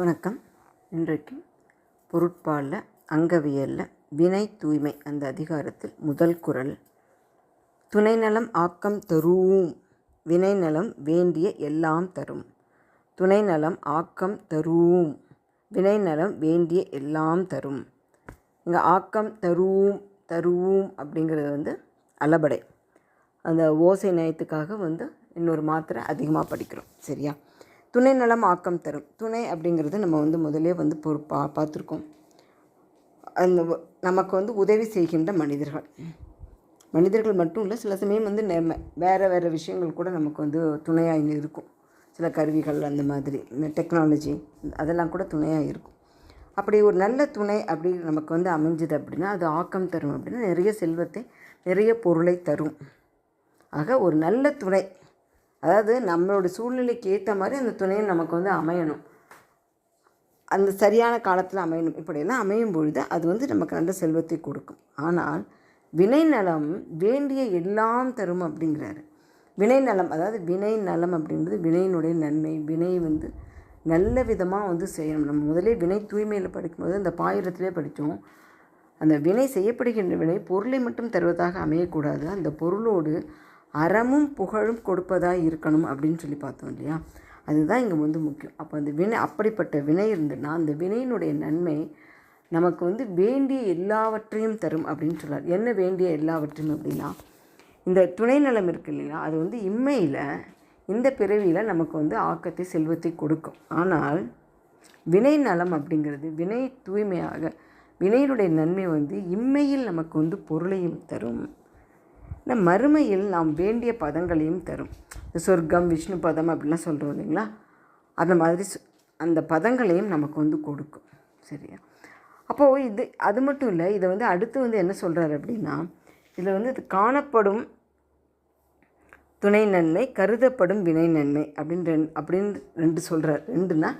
வணக்கம். இன்றைக்கு பொருட்பாலில் அங்கவியலில் வினை தூய்மை அந்த அதிகாரத்தில் முதல் குரல். துணைநலம் ஆக்கம் தருவும். வினைநலம் வேண்டிய எல்லாம் தரும். துணைநலம் ஆக்கம் தருவும். வினைநலம் வேண்டிய எல்லாம் தரும். இங்கே ஆக்கம் தருவும் தருவும் அப்படிங்கிறது வந்து அளபடை. அந்த ஓசை நயத்துக்காக வந்து இன்னொரு மாத்திரை அதிகமாக படிக்கிறோம். சரியா? துணை நலம் ஆக்கம் தரும். துணை அப்படிங்கிறது நம்ம வந்து முதலே வந்து பொறுப்பா பா பார்த்துருக்கோம். அந்த நமக்கு வந்து உதவி செய்கின்ற மனிதர்கள். மனிதர்கள் மட்டும் இல்லை சில சமயம் வந்து நம்ம வேறு வேறு விஷயங்கள் கூட நமக்கு வந்து துணையாக இருக்கும் சில கருவிகள் அந்த மாதிரி இந்த டெக்னாலஜி அதெல்லாம் கூட துணையாக இருக்கும். அப்படி ஒரு நல்ல துணை அப்படி நமக்கு வந்து அமைஞ்சது அப்படின்னா அது ஆக்கம் தரும் அப்படின்னா நிறைய செல்வத்தை நிறைய பொருளை தரும். ஆக ஒரு நல்ல துணை அதாவது நம்மளோட சூழ்நிலைக்கு ஏற்ற மாதிரி அந்த துணையை நமக்கு வந்து அமையணும். அந்த சரியான காலத்தில் அமையணும். இப்படியெல்லாம் அமையும் பொழுது அது வந்து நமக்கு நல்ல செல்வத்தை கொடுக்கும். ஆனால் வினை நலம் வேண்டிய எல்லாம் தரும் அப்படிங்கிறாரு. வினை நலம் அதாவது வினை நலம் அப்படின்றது வினையினுடைய நன்மை. வினை வந்து நல்ல விதமாக வந்து செய்யணும். நம்ம முதலே வினை தூய்மையில் படிக்கும்போது அந்த பாயிரத்திலே படித்தோம். அந்த வினை செய்யப்படுகின்ற வினை பொருளை மட்டும் தருவதாக அமையக்கூடாது. அந்த பொருளோடு அறமும் புகழும் கொடுப்பதாக இருக்கணும் அப்படின்னு சொல்லி பார்த்தோம் இல்லையா? அதுதான் இங்கே வந்து முக்கியம். அப்போ அந்த வினை அப்படிப்பட்ட வினை இருந்ததுன்னா அந்த வினையினுடைய நன்மை நமக்கு வந்து வேண்டிய எல்லாவற்றையும் தரும் அப்படின்னு சொல்றார். என்ன வேண்டிய எல்லாவற்றையும் அப்படின்னா இந்த துணை நலம் இருக்கு இல்லையா? அது வந்து இம்மையில் இந்த பிறவியில் நமக்கு வந்து ஆக்கத்தை செல்வத்தை கொடுக்கும். ஆனால் வினை நலம் அப்படிங்கிறது வினை தூய்மையாக வினையினுடைய நன்மை வந்து இம்மையில் நமக்கு வந்து பொருளையும் தரும். ஆனால் மறுமையில் நாம் வேண்டிய பதங்களையும் தரும். இந்த சொர்க்கம் விஷ்ணு பதம் அப்படிலாம் சொல்கிறோம் இல்லைங்களா? அந்த மாதிரி அந்த பதங்களையும் நமக்கு வந்து கொடுக்கும். சரியா? அப்போது இது அது மட்டும் இல்லை இதை வந்து அடுத்து வந்து என்ன சொல்கிறாரு அப்படின்னா இதில் வந்து இது காணப்படும் துணை நன்மை கருதப்படும் வினை நன்மை அப்படின்னு ரெண்டு அப்படின்னு ரெண்டு சொல்கிறார் ரெண்டுனா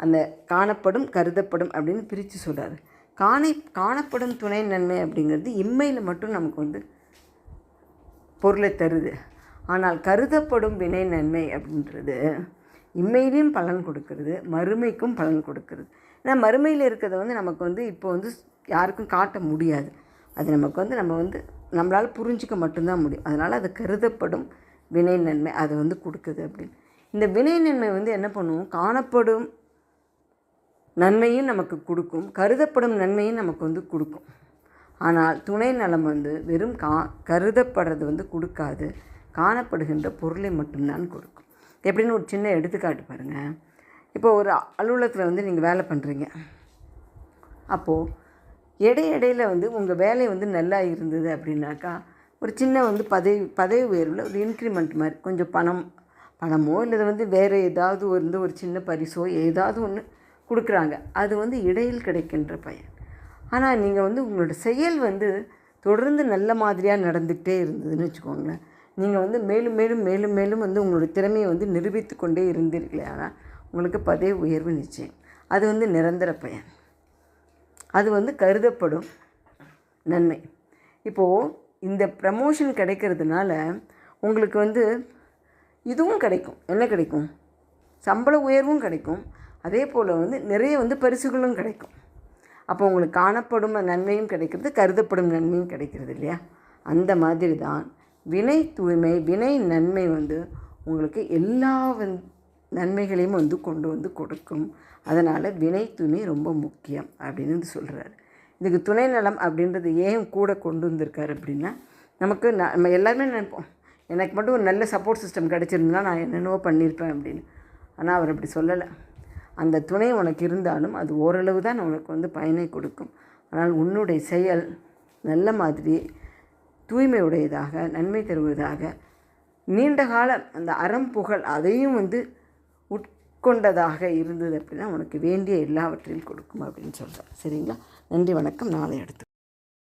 அந்த காணப்படும் கருதப்படும் அப்படின்னு பிரித்து சொல்கிறாரு காணை காணப்படும் துணை நன்மை அப்படிங்கிறது இம்மையில் மட்டும் நமக்கு வந்து பொருளை தருது. ஆனால் கருதப்படும் வினை நன்மை அப்படின்றது இம்மையிலையும் பலன் கொடுக்கறது மறுமைக்கும் பலன் கொடுக்கறது. ஏன்னா மறுமையில் இருக்கிறத வந்து நமக்கு வந்து இப்போ வந்து யாருக்கும் காட்ட முடியாது. அது நமக்கு வந்து நம்ம வந்து நம்மளால் புரிஞ்சிக்க மட்டும்தான் முடியும். அதனால் அது கருதப்படும் வினை நன்மை அது வந்து கொடுக்குது அப்படின்னு. இந்த வினை நன்மை வந்து என்ன பண்ணுவோம் காணப்படும் நன்மையும் நமக்கு கொடுக்கும். கருதப்படும் நன்மையும் நமக்கு வந்து கொடுக்கும். ஆனால் துணை நலம் வந்து வெறும் கா கருதப்படுறது வந்து கொடுக்காது. காணப்படுகின்ற பொருளை மட்டும்தான் கொடுக்கும். எப்படின்னு ஒரு சின்ன எடுத்துக்காட்டு பாருங்கள் இப்போ ஒரு அலுவலகத்தில் வந்து நீங்கள் வேலை பண்ணுறீங்க அப்போது இடை இடையில வந்து உங்கள் வேலை வந்து நல்லா இருந்தது அப்படின்னாக்கா ஒரு சின்ன வந்து பதவி பதவி உயர்வில் ஒரு இன்க்ரிமெண்ட் மாதிரி கொஞ்சம் பணம் பணமோ இல்லை வந்து வேறு ஏதாவது வந்து ஒரு சின்ன பரிசோ ஏதாவது ஒன்று கொடுக்குறாங்க. அது வந்து இடையில் கிடைக்கின்ற பயன். ஆனால் நீங்கள் வந்து உங்களோட செயல் வந்து தொடர்ந்து நல்ல மாதிரியாக நடந்துக்கிட்டே இருந்ததுன்னு வச்சுக்கோங்களேன். நீங்கள் வந்து மேலும் மேலும் மேலும் மேலும் வந்து உங்களோட திறமையை வந்து நிரூபித்து கொண்டே இருந்தீர்களே ஆனால் உங்களுக்கு பதவி உயர்வு நிச்சயம். அது வந்து நிரந்தர பயன். அது வந்து கருதப்படும் நன்மை. இப்போது இந்த ப்ரமோஷன் கிடைக்கிறதுனால உங்களுக்கு வந்து இதுவும் கிடைக்கும். என்ன கிடைக்கும்? சம்பள உயர்வும் கிடைக்கும். அதே போல் வந்து நிறைய வந்து பரிசுகளும் கிடைக்கும். அப்போ உங்களுக்கு காணப்படும் நன்மையும் கிடைக்கிறது கருதப்படும் நன்மையும் கிடைக்கிறது இல்லையா? அந்த மாதிரி தான் வினை தூய்மை வினை நன்மை வந்து உங்களுக்கு எல்லா வந் நன்மைகளையும் வந்து கொண்டு வந்து கொடுக்கும். அதனால் வினை தூய்மை ரொம்ப முக்கியம் அப்படின்னு வந்து சொல்கிறாரு இதுக்கு துணை நலம் அப்படின்றது ஏன் கூட கொண்டு வந்திருக்காரு அப்படின்னா நமக்கு ந- நம்ம எல்லாருமே நினைப்போம் எனக்கு மட்டும் ஒரு நல்ல சப்போர்ட் சிஸ்டம் கிடச்சிருந்தா நான் என்னென்னவோ பண்ணியிருப்பேன் அப்படின்னு. ஆனால் அவர் அப்படி சொல்லலை. அந்த துணை உனக்கு இருந்தாலும் அது ஓரளவு தான் உனக்கு வந்து பயனை கொடுக்கும். ஆனால் உன்னுடைய செயல் நல்ல மாதிரி தூய்மையுடையதாக நன்மை தருவதாக நீண்ட காலம் அந்த அறம் புகழ் அதையும் வந்து உட்கொண்டதாக இருந்தது அப்படின்னா உனக்கு வேண்டிய எல்லாவற்றையும் கொடுக்கும் அப்படின்னு சொல்கிறேன் சரிங்களா? நன்றி வணக்கம். நாளை அடுத்து